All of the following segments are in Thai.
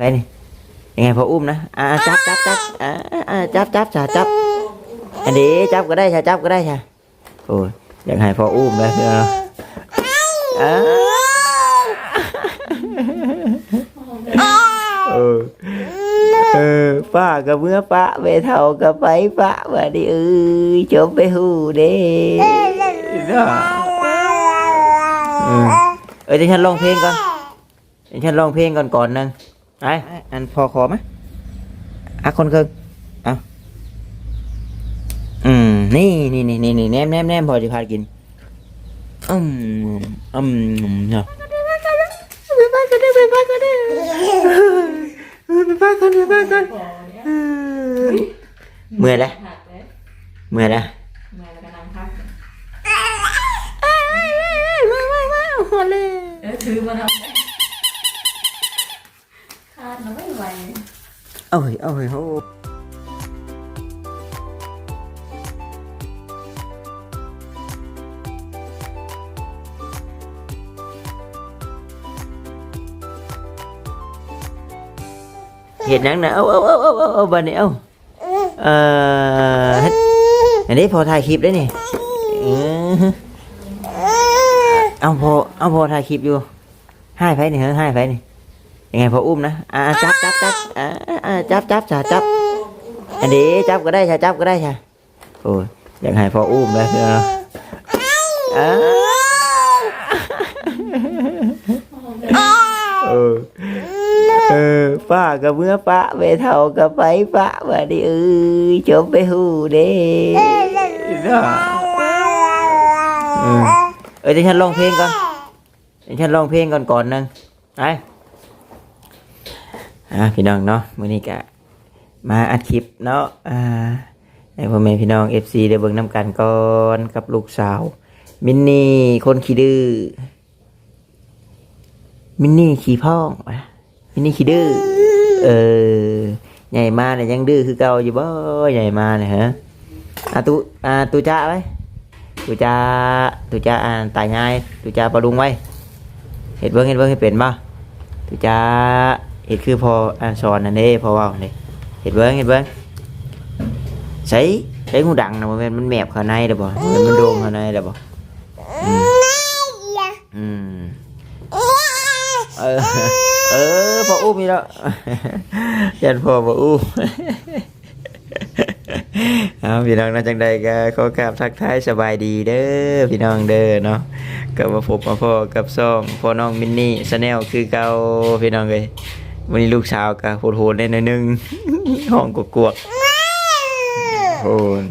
ไปนี่ยังไงพออุ้มนะอ่าจับจับจับอ่าอ่าจับจับจ้าจับอันนี้จับก็ได้จ้าจับก็ได้จ้าโอ้ยอยากให้พออุ้มเลยเพื่อนเราอ่าเออเออป้ากับเมื่อป้าไปเท่ากับไปป้าว่าดิเอ้ยจบไปหูเด้เนาะเออเออเดี๋ยวฉันร้องเพลงก่อนเดี๋ยวฉันร้องเพลงก่อนก่อนหนึง ไอ้อันพอขอไหมอะคนเคิงเอาอืม นี่นี่นี่นี่นี่แนมแนมแนมพอจะพากิน อืมอืมเนาะไปบ้านกันไปบ้านกันไปบ้านกันไปบ้านกันไปบ้านกันเมื่อยแล้วเมื่อยแล้วมาแล้วก็นั่งพักหัวเลยเออถือมาทำคาดนะ ไม่ไหวเอ้ยเอ้ยโอ้เห็นหนังนะเอาเอาเอาเอาเอาเอาบันนี้เอาเอ่อเฮ็ดอันนี้พอถ่ายคลิปได้นี่เออเอาพอเอาพอถ่ายคลิปอยู่ให้ไฟนี่เหรอให้ไฟนี่ ยังไงพออุ้มนะอ่าจับจับจับอ่าอ่าจับจับจ้าจับอันนี้จับก็ได้จ้าจับก็ได้จ้าโอ้ยอยากให้พออุ้มเลยเพื่อนเราอ่าเออเออป้ากับเมื่อป้าไปเท่ากับไปป้าว่าดิเอ้ยจบไปหูเด้เนาะเออเออเดี๋ยวฉันร้องเพลงก่อนเดี๋ยวฉันร้องเพลงก่อนก่อนหนึงไป อะพี่น้องเนาะมื้อนี้กะมาอัดคลิปเนาะอ่าให้พ่อแม่พี่น้อง FC ได้เบิ่งน้ำกันก่อนกับลูกสาว มินนี่คนขี้ดื้อมินนี่ขี้พ้องมินนี่ขี้ดื้อเออใหญ่มาเนี่ยยังดื้อคือเก่าอยู่บ่ใหญ่มาเนี่ยฮะอะตูอ่าตูจ้าไว้ตูจ้าตูจ้าอ่านตายง่ายตูจ้าปลาดุงไว้เห็ดเบิ่งเห็ดเบิ่งให้เป็นบ่ตูจ้า เห็ดคือพออ่านสอนนั่นเด้พอเว่านี่เห็ดเบิ้งเห็ดเบิ้งใช้ใช้งูดังนะมันมันแมบเข้าในเด้อบ่มันมันโดงเข้าในเด้อบ่อืมอืมเออเออพออุ้มอีแล้วยันพอพออุ้มเอาพี่น้องนะจังใดก็ขอกราบทักทายสบายดีเด้อพี่น้องเด้อเนาะก็มาพบมาพ่อกับซ่องพ่อน้องมินนี่ชาแนลคือเก่าพี่น้องเลย วันนี้ลูกสาวก็โหดๆได้หน่อยหนึง ห้องกวกๆโหน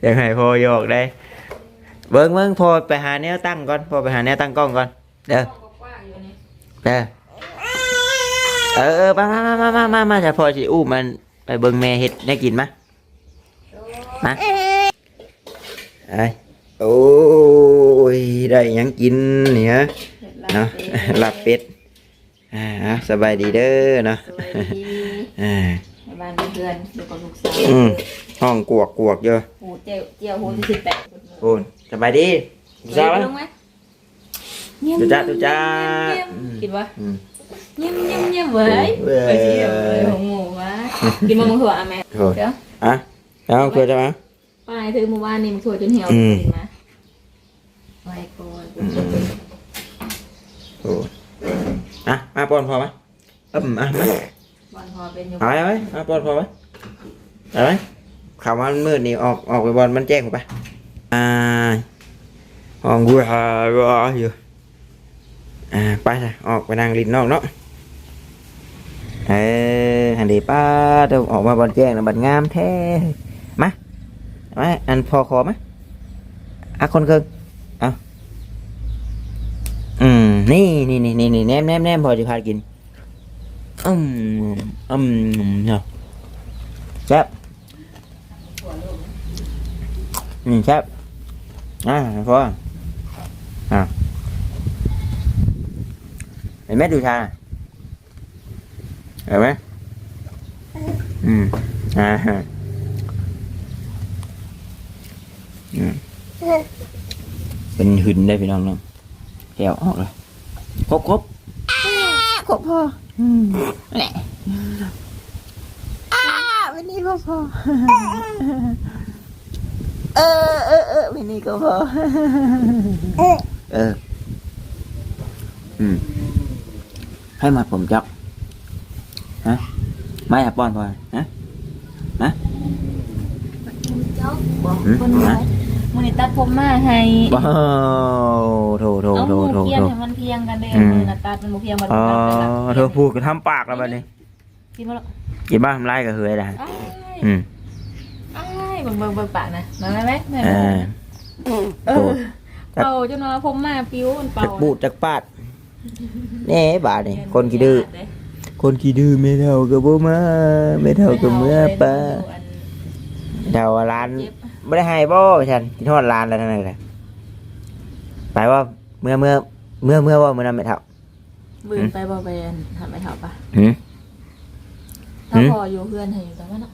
อยากให้พ่อหยอกได้ เบิ้งเบิ้งพอไปหาแนวตั้งก่อนพอไปหาแนวตั้งกล้องก่อนเด้อ กว้างอยู่นี่เด้อเออเออมามามามามามาจะพอสิอู้มันไปเบิ่งแม่เฮ็ดได้กินมะมาไอ้โอ้ยได้หยังกินเนี่ย เห็ดเนาะลาบลาบเป็ดอ่าสบายดีเด้อเนาะสวัสดีอ่าในบ้านเพื่อนอยู่กับลูกสาวอืมห้องกวกกวกเยอะหูเจียวเจียวหูที่สิบแปดโอนสบายดีสาวลงไหมตุจ้าตุจ้ากินวะอืมเยี่ยมเยี่ยมเยี่ยมเว้ยเว้ยไปเที่ยวเลยของหมูวะกินมาเมื่อคืนอะแม่โอ้ยเดี๋ยวอะเอาเพื่อจะมาไปถือเมื่อวานนี่มันถั่วจนเหี่ยวอืมกินมาไว้ก่อน โอ้ยอะมาปอนพอไหมอืมอะมาบอลพอเป็นอยู่เอาไปไหมมาปอนพอไหมเอาไหมข่าวมันมืดนี่ออกออกไปบอลมันแจ้งผมไปอ่าห้องกูหารออยู่อ่าไปเลยออกไปนั่งรินนอกเนาะเออหันดีป้าเดี๋ยวออกมาบอลแจ้งนะบัดงามแท้มามาอันพอขอไหมอะคนเคิงเอาอืม นี่นี่นี่นี่นี่แนมแนมแนมพอจะพากินอืมอืมเนาะแซ่บอืมแซ่บอ่าพออ่าเห็นไหมดูชาเห็นไหมอืมอ่าฮะอืมเป็นหืนได้พี่น้องเนาะแก้วออกเลย ครบครบก็พออืมแหละอ้าวันนี้ก็พอเออเออเออวันนี้ก็พอเออ อืม ให้มาผมจับฮะไม่อะป้อนพอฮะเจ้าบอกหืมคนน้อย มันนี่ตัดผมมาให้ว้าวโถโถเอาโถหมูโถเพียงโถ ให้มันเพียงกันเด้อืมมือน่ะตัดมันบ่เพียงมันอ๋อตัดไปละเธอพูดก็ทำปากแล้วบัดนี้กินมาแล้วกินบ้าทำไรก็เฮ้ยนะอ้ายอืมอ้ายเบิ่งเบิ่งเบิ่งปากนะมาไหมไหมแม่อ่าเอโอ้อเป่าจนว่าผมมาปิ้วมันเป่าจักปูดจักปาดแน่บาดนี่คนขี้ดื้อคนขี้ดื้อไม่เท่ากับบ่มาไม่เท่ากับเมื่อป้าเท่าว่าร้านเจ็บ ไม่ได้ให้บ่ฉันกินทอดร้านแล้วทั้งนั้นเลยไปว่าเมื่อเมื่อเมื่อเมื่อว่าเมื่อนั้นไม่เท่าบืนไปบ่ไปอันทำไปเถาปะหืมถ้าหืมพออยู่เพื่อนให้อยู่แต่ว่าเนาะ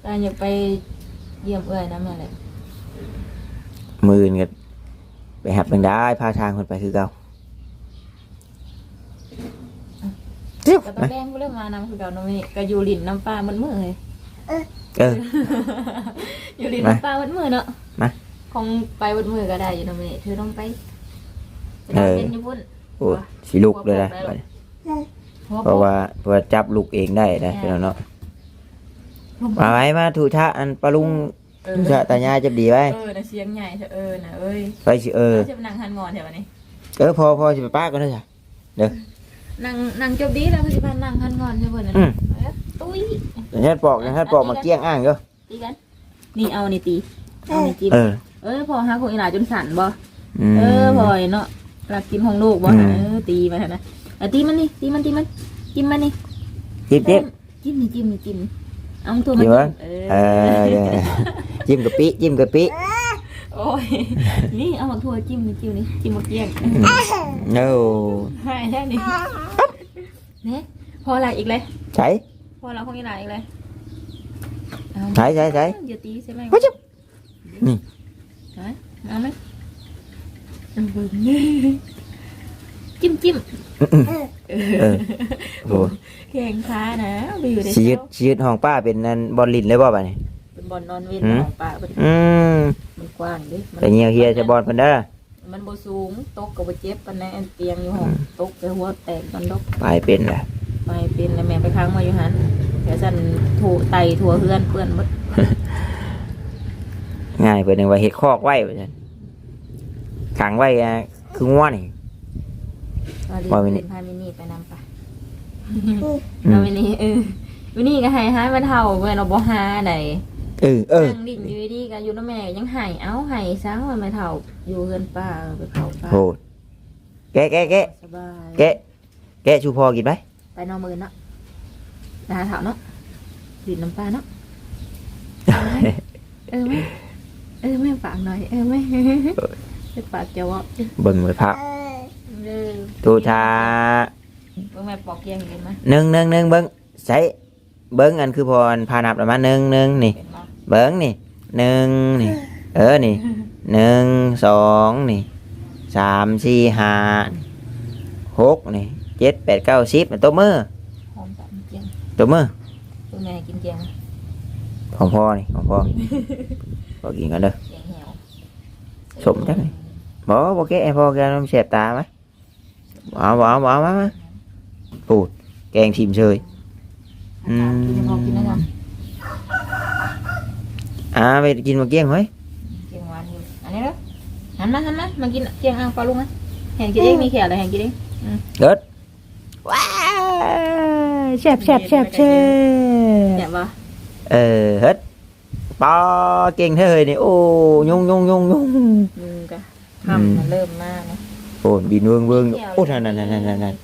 แต่อยากไปเยี่ยมเอื้อยนะแม่แหละมืออื่นก็ไปหับเป็นได้พาทางคนไปคือเก่าจิ๊บก็ต้องแดงก็เริ่มมานำคือเก่าเนาะนี่ก็อยู่ลินน้ำปลามันมือเลย เออ อยู่ลินมา น้ำปลามันมือเนาะมา คงไปวันมือก็ได้อยู่เนาะนี่เธอต้องไปเออ เป็นญี่ปุ่นโอ้ยสิลุกเลยนะบัดนี้หัวเพราะว่าเพราะว่าจับลูกเองได้นะพี่น้องเนาะมาไว้มาถูชะอันปลาลุงเออถูชะตายายจับดีไว้เออนะเสียงใหญ่เธอเออนะเอ้ยไปสิเออ จะไปนั่งหันงอนแถวนี้เออพอพอสิไปป้าก็ได้จ้ะนั่งนั่งจบดีแล้วก็สิพานั่งหันงอนใช่เพิ่นน่ะอืมเอ้ยตุ้ยอย่างนั้นปอกอย่างนั้นปอกมาเกี้ยงอ่างก็ตีกันนี่เอานี่ตีเอานี่จิ้มเออ เออพอหาคนอีหลาจนสั่นบ่อืมเออพอยเนาะรักกินของลูกบ่อืมเออตีมาเถอะนะเอาตีมันนี่ตีมันตีมันจิ้มมันนี่จิ้มจิ้มจิ้มนี่จิ้มนี่จิ้มเอาตัวมันจิ้มวะเอเอออเออจิ้มกะปิจิ้มกะปิโอ้ย นี่เอาหมักถั่วจิ้มนี่จิ้มนี่จิ้มมะเกียงโอ้ให้แค่นี้เนี่ยพออะไรอีกเลยใช่ พอเราของอีหลาอีกเลยเอาใช่ใช่ใช่อย่าตีใช่ไหมโอ้ยจิ๊บนี่เอาเอาไหมเอาเบิ่งจิ้มจิ้มเออโอ้แข่งขานะไปอยู่ในชีวิตเช้าชีวิตของป้าเป็นนั่นบอลลินเลยบ่ป่ะนี่ เป็นบอลนอนเว้นหืม ของป่าเป็นอืมมันกว้างดิมัแต่เงียวเฮียจะบอลเพิ่นเด้อมันบ่สูงตกกับบ่เจ็บปานใดอันเตียงอยู่ห้องตกไปหัวแตกมันดอกไปเป็นแหละไปเป็นแล้วแม่ไปค้างมาอยู่หันเดี๋ยวฉันถูไตถั่วเฮือนเปื้อนหมดง่ายเพิ่นนึงว่าเฮ็ดคอกไว้ว่าซั่นขังไว้อะคืองัวนี่เอาดิว่ามินิ พามินี่ไปนำไปอืเอามมินี่เออมินี่ก็ให้หามันเท่าเมื่อเราบ่หาใดเออเออนั่งดิ่งอยู่ดีๆกันอยู่นำแม่ยังให้เอาให้ซะว่าแม่เท่าอยู่เฮือนป้าไปเผาป้าโหดแกะแกะแกะสบายแกะแกะชูพอกินไหมไปนอนมือเนาะ นาเถาเนาะดินน้ำปลาเนาะเออแม่เออแม่ฝากหน่อยเออแม่ไปฝากเจ้าวะเบิ่งไว้พักเออตูชาเบิ่งแม่ปอกเกียงกินไหมหนึ่งหนึ่งหนึ่งเบิ่งใส่เบิ่งอันคือพรพานับประมาณหนึ่งหนึ่งนี่เป็นบ่เบิ้งนี่หนึ่งนี่ เออนี่หนึ่งสองนี่สามสี่ห้าหกนี่เจ็ดแปดเก้าสิบตัวมือ หอมตับเกียง ตัวมือตัวแม่กินเกียงของพ่อนี่ของพ่อพอกินกันเด้อเกียงเหี่ยวสมจังเลยบ่บ่แกพ่อแกน้ำเสียบตาไหมบ่เอาบ่เอาบ่เอามามาปูดแกงทิมเชยอืมกินพอกินแล้วกันอ่าไปกินมาเกี้ยงเฮ้ยเกียงหวานอยู่อันนี้เด้อหันมาหันมามากินเกียงอ่างปลาลุงนะเห็นกินเองมีแขกเลยเห็นกินเองเกิดว้า แซ่บแซ่บแซ่บแซ่แขบกปะเออเฮ็ดปอเก่งเท่เลยนี่โอ้ยุ่งยุ่งยุ่งยุ่งมึงกะทำมันเริ่มมากนะโอ้บินเวิงเวิงโอ้นั่นนั่นนั่นนั่นนั่น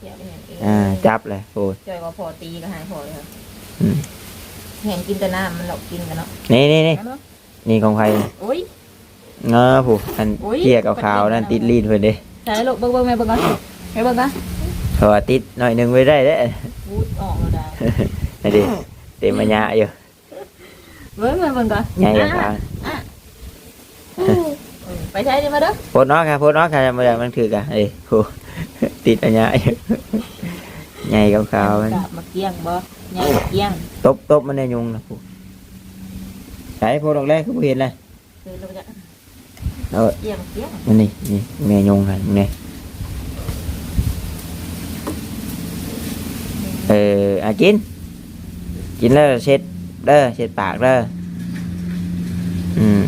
อ่าจับเลยโอ้จอยว่าพอตีก็หายพอเลยค่ะเห็นกินแต่น้ำมันหลอกกินกันเนาะนี่นี่นี่นี่ของใครโอ้ยเงาผู้อันเกียกับขาวนั่นติดลีนเพิ่นเด้ใส่ลูกเบิ่งเบิ่งแม่เบิ่งก่อนแม่เบิ่งก่อนเพราะว่าติดหน่อยหนึ่งไว้ได้เด้ วูดออกแล้วได้นี่ดิเต็มมัญญาอยู่เบิ่งแม่เบิ่งก่อนใหญ่กับขาวเออไปใช้ดิมาเด้อโพดเนาะค่ะโพดเนาะค่ะมันมันถือกะเอ้ยโหติดอัญญาอยู่ใหญ่ขาวๆมันกะมาเกี้ยงบ่ใหญ่เกี้ยงตบตบมันในยุงนะผู้ใช้พอดอกแรกคือบ่เห็นเลยคือเราจะเอาเกี้ยงเกี้ยงมันนี่นี่แม่ยุงหันนี่ เอออะกิน กินแล้วเช็ดเด้อเช็ดปากเด้ออืม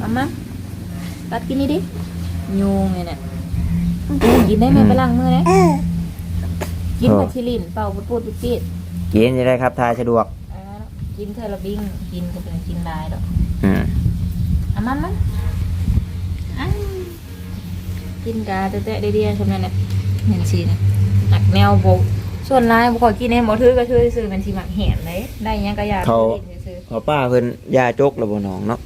มามาตัดกินนี่ดิยุงเนี่ยน่ะกินได้ไหมไปล้างมือนะกินพัชิลินเป่าปุดปุดปิดปิดกินจะได้ครับทายสะดวก อ่ากินเทอร์บิงกินก็เป็นกินได้ดอกอืมอะมันมันอะกินกาเตะๆเดียๆชมนั่นแหละเห็นสินะหักแนวโบ ส่วนลายบ่ขอกินเองบ่ถือก็ช่วยซื้อมันสิหมักแหนเลยได้หยังก็อยากกินซื้อขอป้าเพิ่นยาจกระบบน้องเนาะ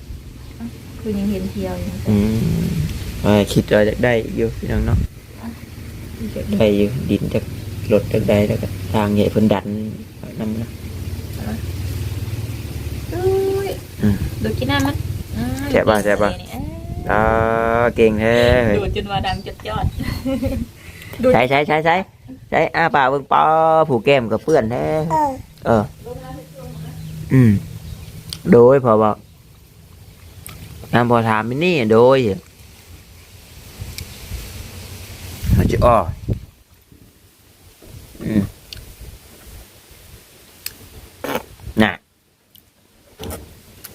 ๆคือยังเห็นเที่ยวอยู่อืมเออคิดว่าจะได้อยู่พี่น้องเนาะจะได้อยู่ดินจากรถจากใดแล้วก็ทางใหญ่เพิ่นดันนำนะ อุ้ยอืมดูกินน้ำมันอืมแซ่บป่ะแซ่บป่ะอ่าเก่งแท้เฮ้ยดูดจนว่าดังจดยอดใช้ใช้ใช้ใช้ ใช้อ้าปากเบิ่งปอผูกแก้มกับเพื่อนแท้เออ อืม โดยพอบอกน้ำพอถามมินี่โดยมันจะอ้ออืมน่ะ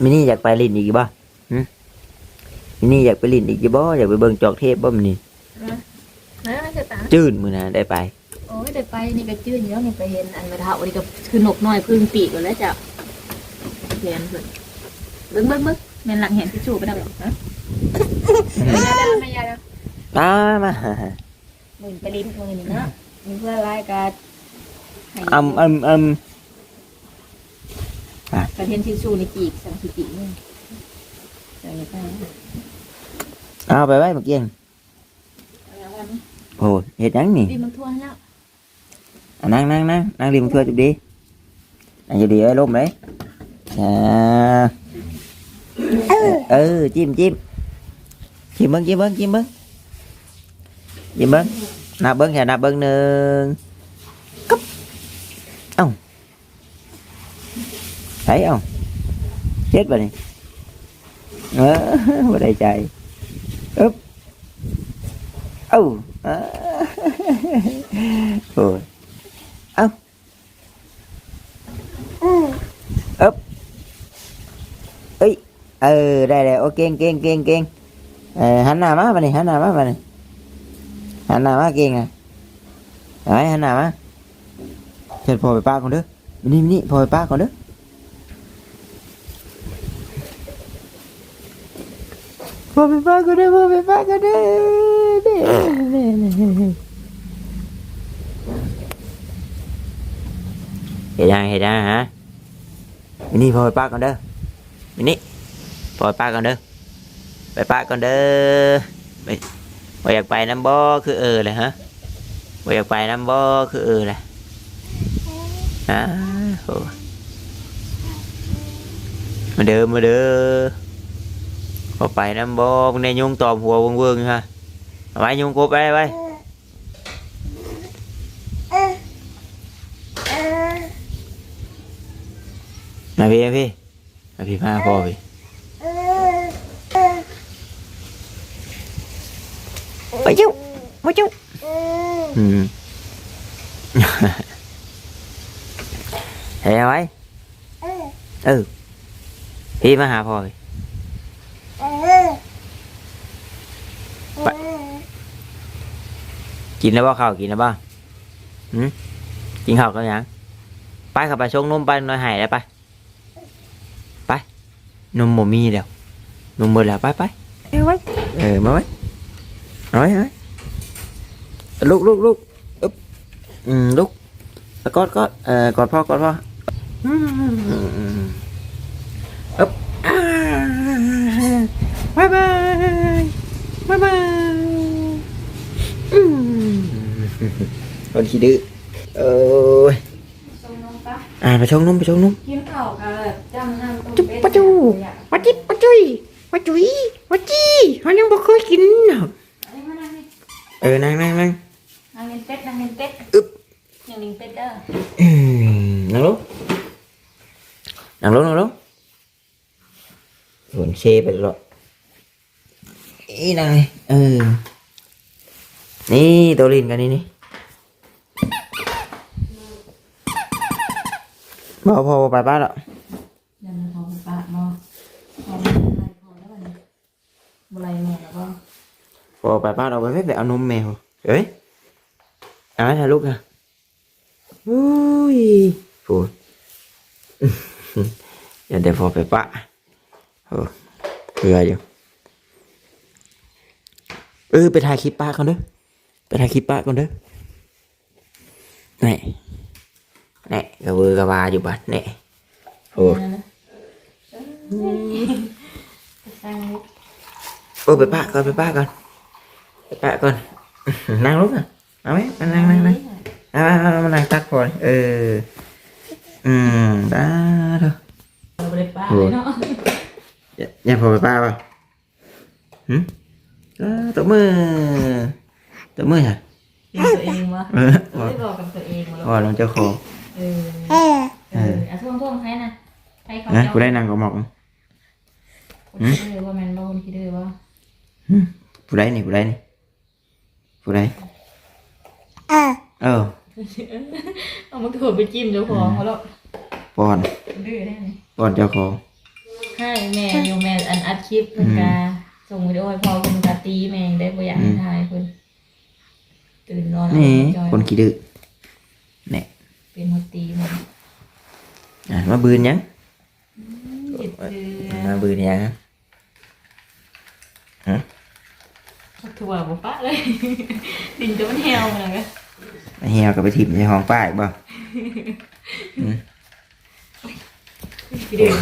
มินี่อยากไปลินอีกบ่หึมินี่อยากไปลินอีกบ่อยากไปเบิ่งจอกเทพบ่มอนี่นะมันจะตาจื้นมือนะได้ไป โอ้ยได้ไปนี่ก็จื้นเยอะนี่ไปเห็นอันมาเท่านี่ก็คือนกน้อยพึ่งปีกกันแล้วจ้ะเห็นเพิ่นเบิ้งเบิ้งเบิ้งแม่นหลังเห็นที่ชูไปได้หรอกนะไม่ยาแล้วไม่ยาแล้วมามามึงไปลิ้นมึงนี่นะมีเพื่อรายการให้อำอำอการเห็นที่ชูในจีกสังสิจีนี่เดี๋ยวนี้ไปำเอาไปไว้เมื่อกี้โอ้เห็ดหยังนี่ดิมันทั่วแล้ว อะนั่งนั่งนั่งนั่งริมเพื่อจุดดีอันจะดีเอ้ยล่มเลยอ่าเออจิ้มจิ้มจิ้มเบิ้งจิ้มเบิ้งจิ้มเบิ้งจิ้มเบิ้งนับเบิ้งแค่นับเบิ้งหนึ่งก๊บเอ้าใส่เอ้าเช็ดไปนี่เออบ่ได้ใจอึ๊บเอ้าอ่าโอ้ยเอ้ยเออได้เลยโอเคเก่งเก่งเก่งเก่งเออหันห น้ามาบัดนี้หันหน้ามาบัดนี้หันหน้ามาเก่งอะไอ้หันหน้ามาเชิญพ่อไปป้าก่อนเด้อมานี่มานี่พ่อไปป้าก่อนเด้อพ่อไปป้าก่อนเด้อพ่อไปป้าก่อนเด้อเด้อเด้อเด้อเห็นยังเห็นยังฮะมานี่พ่อไปป้าก่อนเด้อมินิปล่อยป้าก่อนเด้อไปป้าก่อนเด้อไปบ่อยากไปน้ำบ่อคือเออเลยฮะบ่อยากไปน้ำบ่อคือเออเลยอ่าโหมาเด้อมาเด้อพอไปน้ำบ่อพวกในยุงตอมหัววงเวิงๆฮะเอาไว้ยุงกบไปไว้ มาพี่มาพี่มาพี่มาพ่อพี่มาจุ๊มาจุ๊อืมเฮ้ยเอาไว้เออพี่มาหาพ่อพี่กินแล้วบ่ข้าวกินแล้วบ่หืมกินข้าวกันยังไปขับไปชงนมไปน่อยหายได้ไปไป นมบ่มีแล้วนมหมดแล้วไปไปเอาไว้เออมาไว้ nói nói lúc lúc lúc úp ừ, lúc cót cót à, cọt pho cọt pho úp à, bye bye bye bye con chi đứa ơi ส่ง น้องปะ à phải trông nôm phải trông nôm กินข้าวกันแบบจำน้ำต้มจุ๊บเป็ดปะจูปะจิบปะจุยปะจุยปะจีเขายังบ่เคยกินหรอกอันนี้มานั่งนี่เออนั่งนั่งนั่งนั่งเล่นเป็ดนั่งเล่นเป็ดยังลิงเป็ดเด้ออืมนั่งลงนั่งลงนั่งลงหวนเชไปแล้วอีนายเออนี่ตัวลินกันนี่นี่ พอพอไปบ้านแล้วยังพอปากบ่พอไม่ไรพอแล้วบัดนี้บ่ไรแม่แล้วบ่พอไปบ้านเอาไปไม่ไปเอานมแมวเอ้ยเอาให้ถ่ายรูปนะอุ้ยพูดอย่าเดี๋ยวพอไปปะเออเผื่ออยู่เออไปถ่ายคลิปป้าก่อนเด้อไปถ่ายคลิปป้าก่อนเด้อไปสร้างลูกโอ้ไปป้าก่อน nè gà 네, 여기 가봐, 줘봐, 네. 어. ôi bé ba con, bé ba con. Bé ba con. Năng lúc à Nào ấy, năng, năng, năng À, à, à, tắt rồi. Ừ. Ừ, đã rồi. Rồi Nhà phổ bé ba vào. Hử? Đó, tụi mơ Tụi mơ hả? Ừ. Tụi yên mà Tụi bỏ cầm tụi yên mà Rồi, làm cho khổ. เลยเนาะอย่าอย่าพอไปป้าป่ะหืมเออตัวมือตัวมือฮะเป็นตัวเองวะเออเราได้บอกกับตัวเองวะอ๋อลงเจ้าของเออ เออเอออะท่วงท่วงให้นะให้เขานะเจ้ากูได้นั่งกับหมอกคนคิดเลยว่าแมนโลนคิดเลยว่าหืมกูได้นี่กูได้นี่กูได้เออเออเอามาถั่วไปจิ้มเจ้าของเขาแล้วปอนดื้อได้ไหมปอนเจ้าของให้แม่อยู่แม่อันอัดคลิปเพิ่นกาส่งวิดีโอให้พ่อเพิ่นกาตีแม่ได้บ่อยากให้ถ่ายเพิ่นตื่นนอนนี่จอยคนขี้ดื้อ เนี่ยเป็นหัวตีหมดอะมาบืนยังจิตเดือมาบืนยังฮะถั่วบ่ปะเลย ดินจะมันแหวมาเลยมาเหี่ยวกับไปถิ่มในห้องป้าอีกบ่พี่เดือ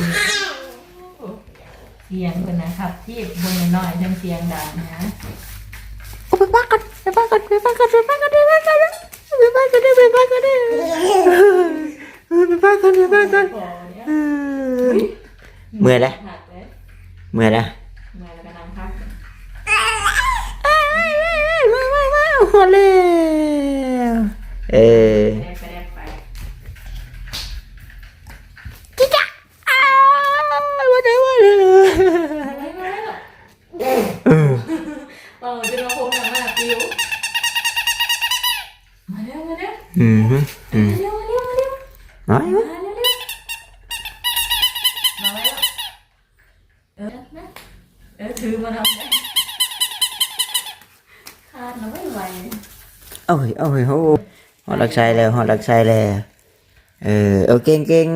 เสียงเพิ่นนะครับที่บนน้อยๆทั้งเสียงดังนะโอ้ไปป้ากันไปป้ากันไปป้ากันไปป้ากันไปป้ากัน ไปบ้านกันได้ไปบ้านกันได้ไปบ้านกันไปบ้านกันเมื่อยแล้วเมื่อยแล้วหัวเลย โอ้หอดลักไซแล้วหอดลักไซแล้ว เออเอเก่งเก่ง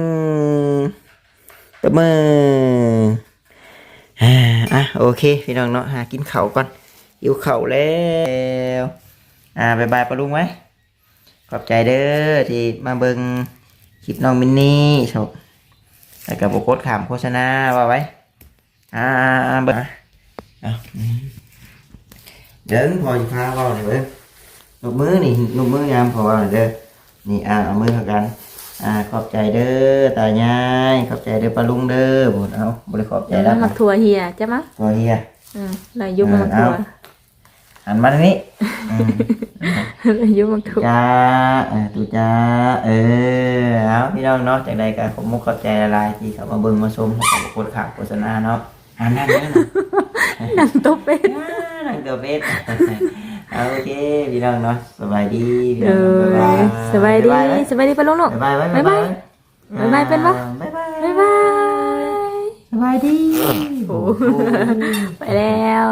ตบมืออ่าอะโอเค พี่น้องเนาะหากินข้าวก่อนหิวข้าวแล้วอ่าบายบายปะลุงไว้ขอบใจเด้อที่มาเบิงคลิปน้องมินนี่ชมแล้วก็บกดขามโฆษณาว่าไว้อ่าเบิงเดินพอจะพาเว่าหน่อย เบิ่งลูกมือนี่ลูกมืองามพอว่าเด้อนี่อ่าเอามือเข้ากันอ่าขอบใจเด้อตายายขอบใจเด้อปลาลุงเด้อบุญเอาบริขอบใจแล้วมักถั่วเฮียจ้ะมะตัวเฮียอืมลายยุบมักถั่วหันมาทางนี้อืมลายยุบมักถั่วจ้าเออตูจ้าเออเอาพี่น้องเนาะจากใดก็ผมมุกขอบใจละลายที่เขามาเบิ่งมาชมแล้วก็กดข่าวโฆษณาเนาะอ่านั่งนั่งนั่งโต๊ะเป็ดนั่งตัวเป็ด เอาโอเคพี่น้องเนาะสบายดีพี่เอน้องอสบายดีบ๊ายบายสบายดีปะลุงลูกบ๊ายบายบ๊ายบายบ๊ายบายเป็นปะ บ๊ายบายบ๊ายบายสบายดีไปแล้ว